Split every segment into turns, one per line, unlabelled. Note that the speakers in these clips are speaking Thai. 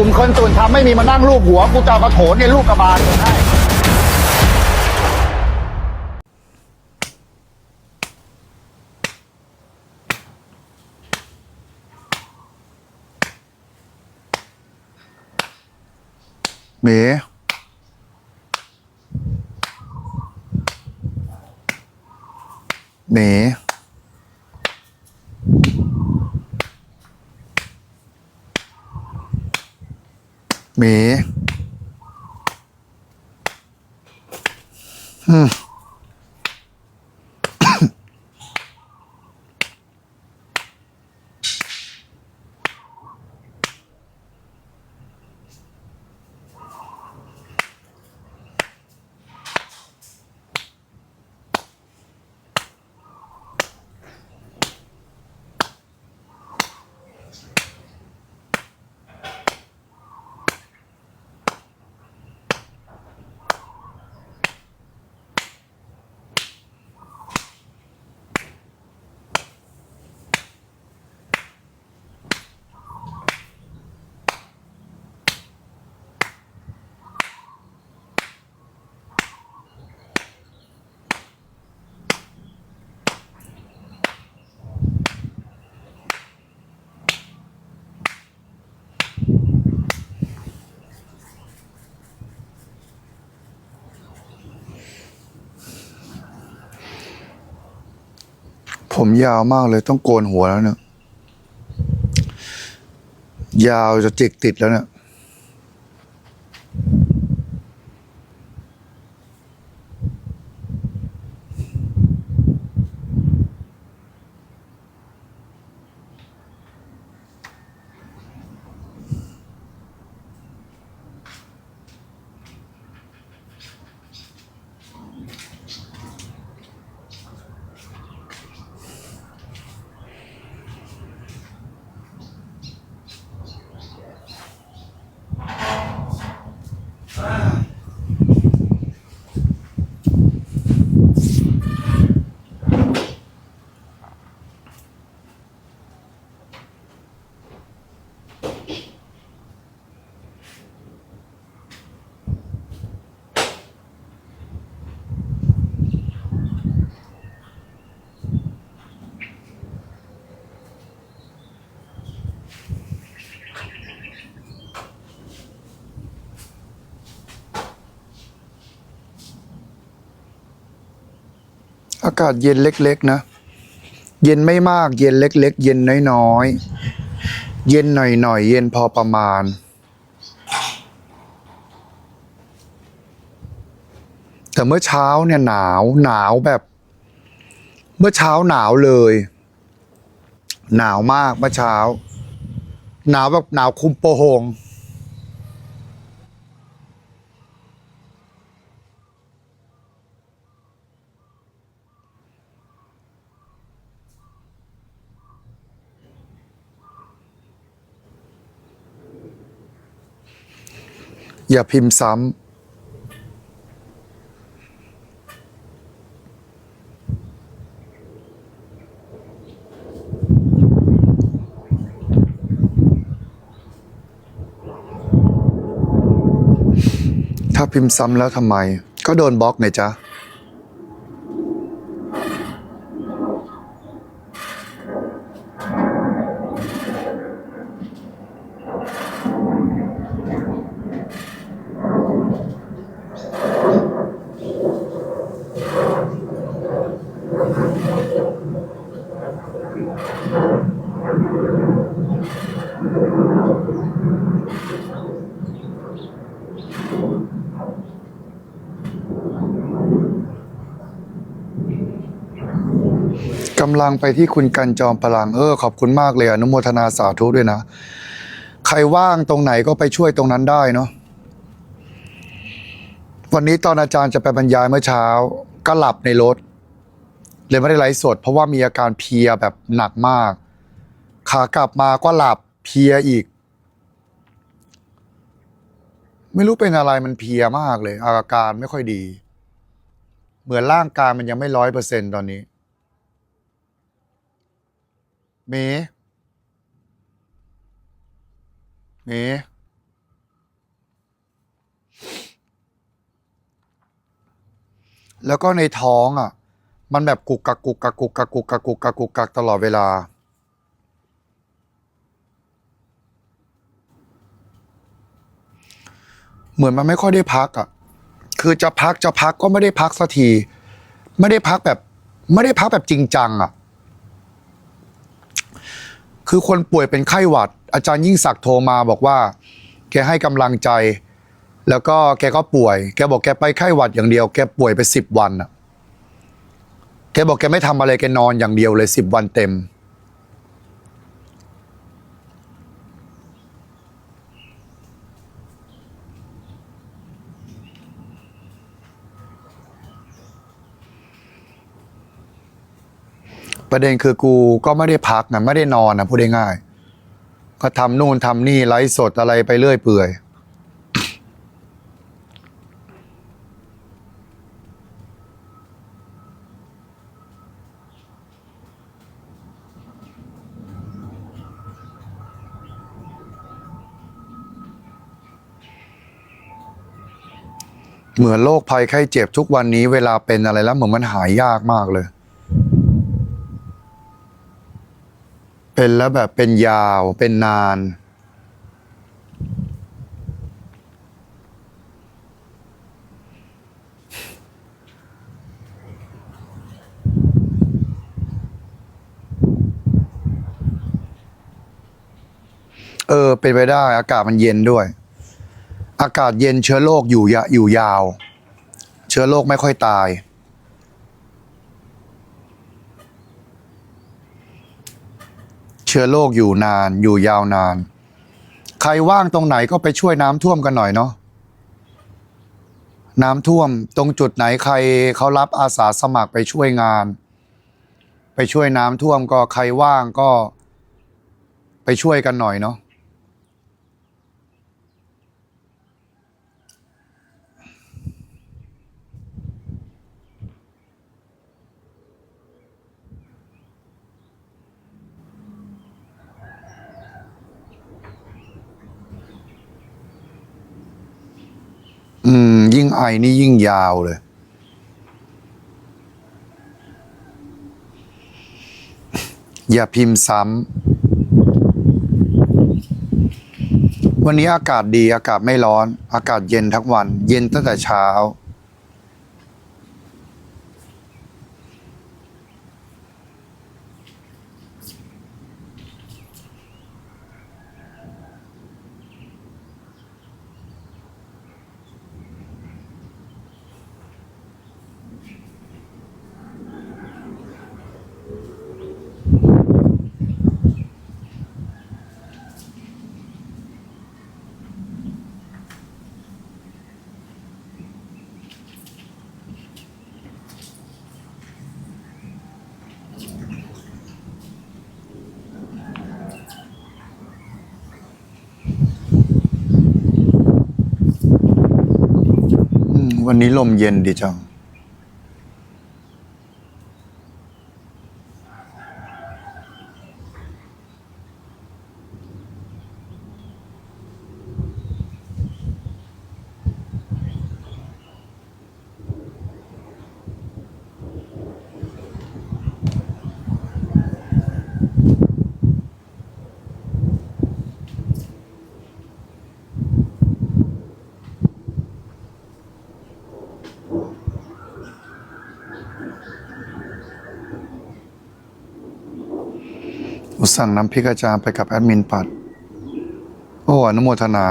ลุ่มคนส่วนทำไม่มีมานั่งรูปหัว กูจะเอากระโถนเนี่ยลูกกระบาลให้
เมเม หมอืม ผมยาวมากเลยต้องโกนหัวแล้วเนี่ย ยาวจะจิกติดแล้วเนี่ยากาศเย็นเล็ก ๆ นะ เย็นไม่มากเย็นเล็ก ๆ เย็นน้อยๆ เย็นหน่อยๆ เย็นพอประมาณ แต่เมื่อเช้าเนี่ยหนาวหนาวแบบ เมื่อเช้าหนาวเลย หนาวมากเมื่อเช้า หนาวแบบหนาวคุมโปโฮง อย่าพิมพ์ซ้ำถ้าพิมพ์ซ้ำแล้วทำไม ก็โดนบล็อกไงจ๊ะ ลังไปที่คุณกันจอมพลังเออขอบคุณมากเลยอนุโมทนาสาธุด้วยนะ ใครว่างตรงไหนก็ไปช่วยตรงนั้นได้เนาะวันนี้ตอนอาจารย์จะไปบรรยายเมื่อเช้า ก็หลับในรถ เลยไม่ได้ไลฟ์สด เพราะว่ามีอาการเพลียแบบหนักมาก ขากลับมาก็หลับเพลียอีก ไม่รู้เป็นอะไรมันเพลียมากเลย อาการไม่ค่อยดี เหมือนร่างกายมันยังไม่ร้อยเปอร์เซ็นตอนนี้ เมเมแล้วก็ในท้องอะ มันแบบกุกกักกุกกักกุกกักกุกกักกุกกักกุกกักตลอดเวลา เหมือนมันไม่ค่อยได้พักอะ คือจะพักจะพักก็ไม่ได้พักสักที ไม่ได้พักแบบ ไม่ได้พักแบบจริงจังอะ คือคนป่วยเป็นไข้หวัด อาจารย์ยิ่งศักดิ์โทรมาบอกว่า แกให้กำลังใจ แล้วก็แกก็ป่วย แกบอกแกไปไข้หวัดอย่างเดียว แกป่วยไปสิบวันอะแกบอกแกไม่ทำอะไรแกนอนอย่างเดียวเลยสิบวันเต็ม ประเด็นคือกูก็ไม่ได้พักนะไม่ได้นอนนะพูดได้ง่าย ก็ทำนู่นทำนี่ไลฟ์สดอะไรไปเรื่อยเปื่อยเหมือนโรคภัยไข้เจ็บทุกวันนี้เวลาเป็นอะไรแล้วเหมือนมันหายยากมากเลย เป็นแล้วแบบเป็นยาวเป็นนาน เออ เป็นไปได้อากาศมันเย็นด้วย อากาศเย็นเชื้อโรคอยู่ยะอยู่ยาว เชื้อโรคไม่ค่อยตาย เชื้อโรคอยู่นานอยู่ยาวนาน ใครว่างตรงไหนก็ไปช่วยน้ำท่วมกันหน่อยเนาะน้ำท่วมตรงจุดไหนใครเขารับอาสาสมัครไปช่วยงาน ไปช่วยน้ำท่วมก็ใครว่างก็ไปช่วยกันหน่อยเนาะ อืม ยิ่งไอนี่ยิ่งยาวเลย อย่าพิมพ์ซ้ำวันนี้อากาศดีอากาศไม่ร้อน อากาศเย็นทั้งวัน เย็นตั้งแต่เช้า อืม วันนี้ลมเย็นดีจัง สั่งน้ำพริกอาจารย์ไปกับแอดมินปัด โอ้ อนุโมทนา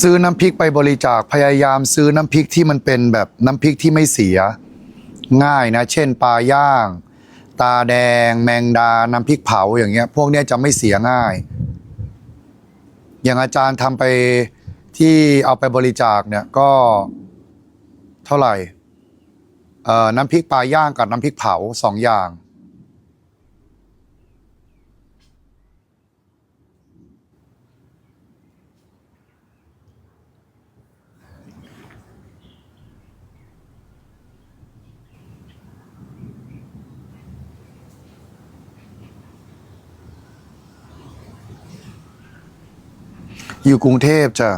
ซื้อน้ำพริกไปบริจาคพยายามซื้อน้ำพริกที่มันเป็นแบบน้ำพริกที่ไม่เสีย ง่ายนะ เช่นปลาย่าง ตาแดง แมงดา น้ำพริกเผาอย่างเงี้ย พวกเนี้ยจะไม่เสียง่าย อย่างอาจารย์ทำไป ที่เอาไปบริจาคเนี่ยก็เท่าไหร่เอ่อน้ำพริกปลาย่างกับน้ำพริกเผาสองอย่าง อยู่กรุงเทพจ้ะ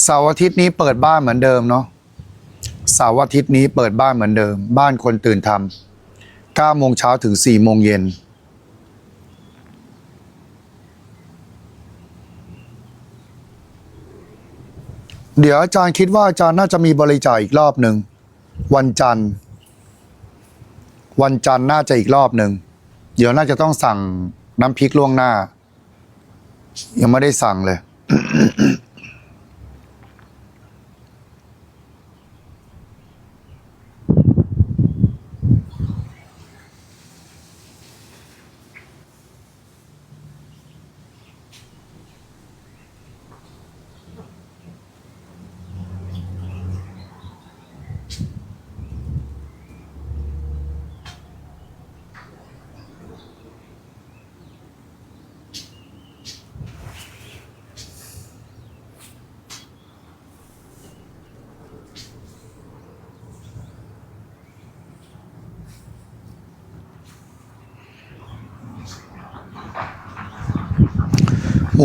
เสาร์อาทิตย์นี้เปิดบ้านเหมือนเดิมเนาะเสาร์อาทิตย์นี้เปิดบ้านเหมือนเดิม บ้านคนตื่นทำ9โมงเช้าถึง4โมงเย็นเดี๋ยวอาจารย์คิดว่าอาจารย์น่าจะมีบริจาคอีกรอบหนึ่งวันจันทร์ วันจันทร์น่าจะอีกรอบหนึ่งเดี๋ยวน่าจะต้องสั่งน้ำพริกล่วงหน้า ยังไม่ได้สั่งเลย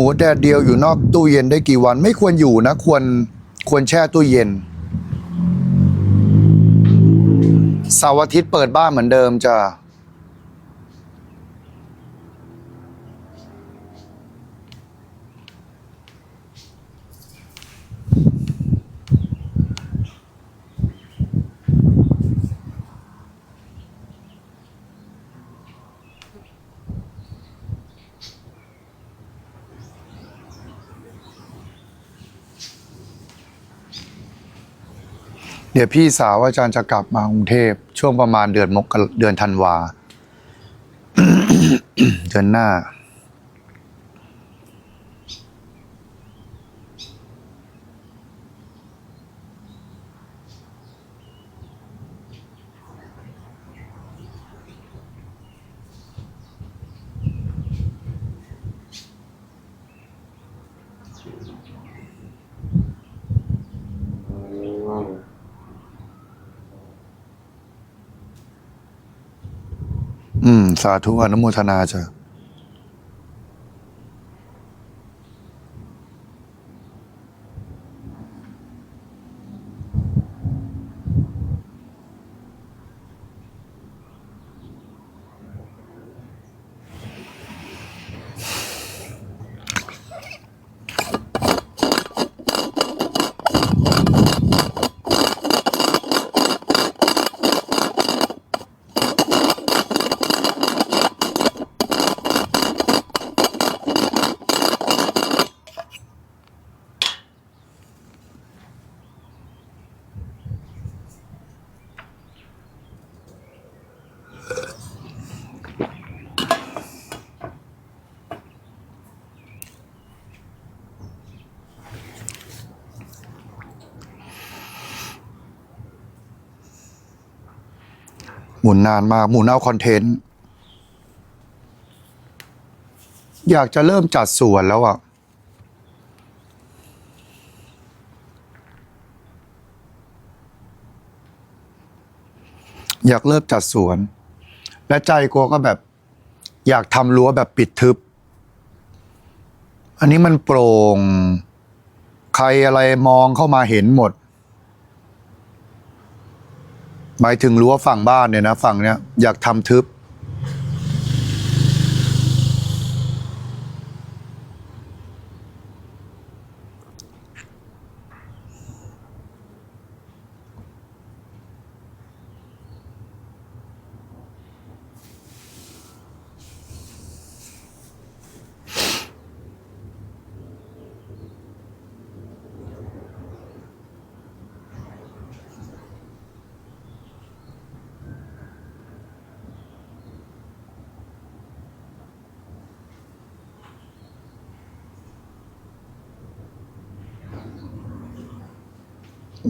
มูแดดเดียวอยู่นอกตู้เย็นได้กี่วัน ไม่ควรอยู่นะ ควรควรแช่ตู้เย็นเสาร์อาทิตย์เปิดบ้านเหมือนเดิมจ้ะ ดี๋ยวพี่สาวอาจารย์จะกลับมากรุงเทพช่วงประมาณเดือนมกราเดือนธันวา เดือนหน้า อืม สาธุอนุโมทนาจ้ะ หมุนนานมากหมุนเอาคอนเทนต์ อยากจะเริ่มจัดสวนแล้วอะอยากเริ่มจัดสวน และใจกลัวก็แบบ อยากทำรั้วแบบปิดทึบ อันนี้มันโปร่ง ใครอะไรมองเข้ามาเห็นหมด หมายถึงรั้วฝั่งบ้านเนี่ยนะฝั่งเนี้ยอยากทำทึบ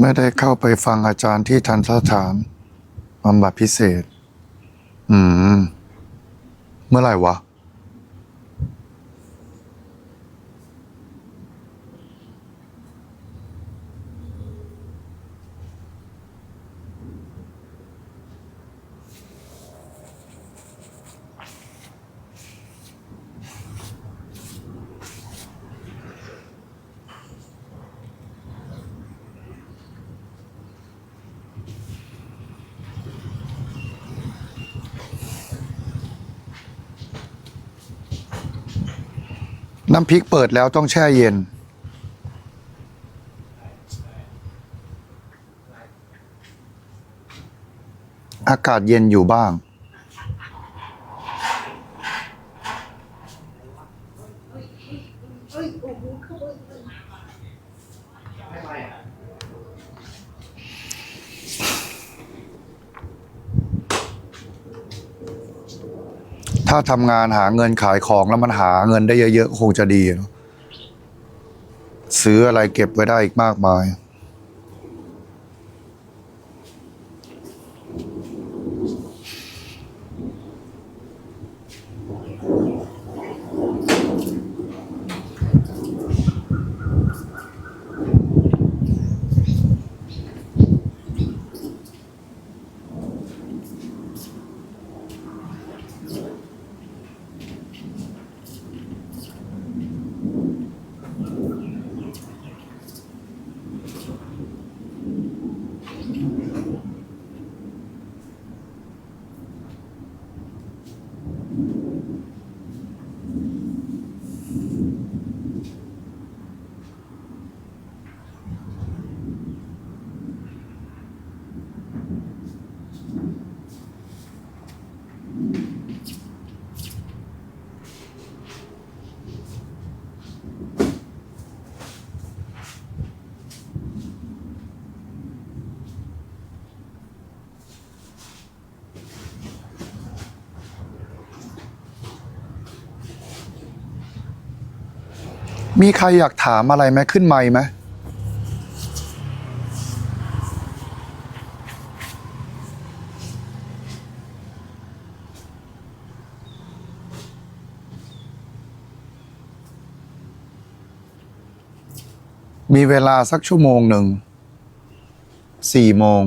ไม่ได้เข้าไปฟังอาจารย์ที่ทันสถานบำบัดพิเศษ อืม เมื่อไหร่วะ น้ำพริกเปิดแล้วต้องแช่เย็น อากาศเย็นอยู่บ้าง ถ้าทำงานหาเงินขายของแล้วมันหาเงินได้เยอะๆคงจะดี ซื้ออะไรเก็บไว้ได้อีกมากมาย มีใครอยากถามอะไรไหมขึ้นไมค์ไหมมีเวลาสักชั่วโมงหนึ่ง สี่โมง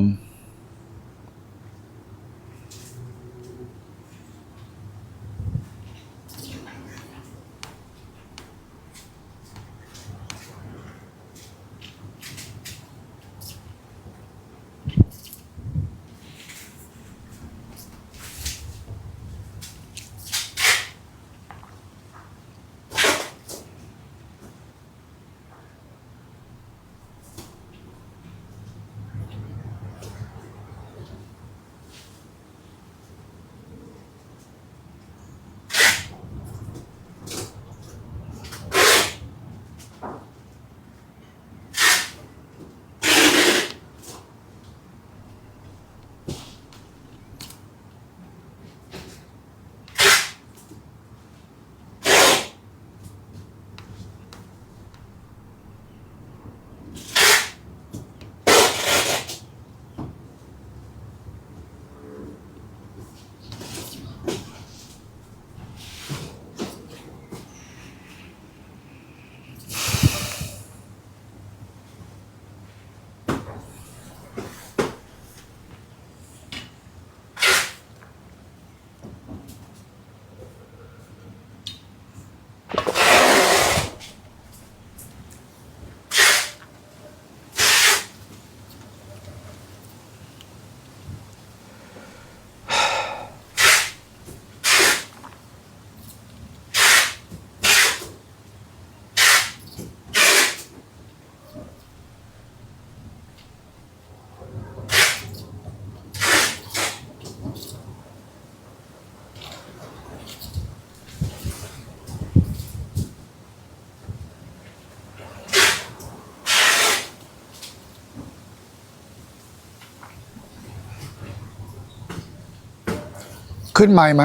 ขึ้นไม้ไหม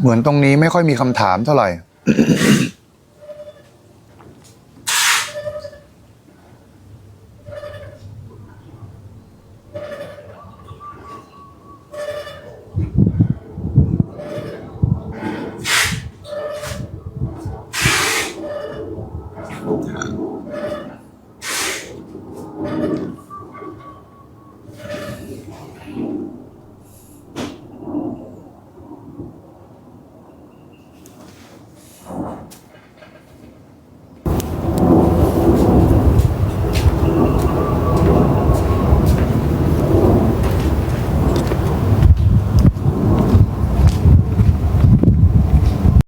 เหมือนตรงนี้ไม่ค่อยมีคำถามเท่าไหร่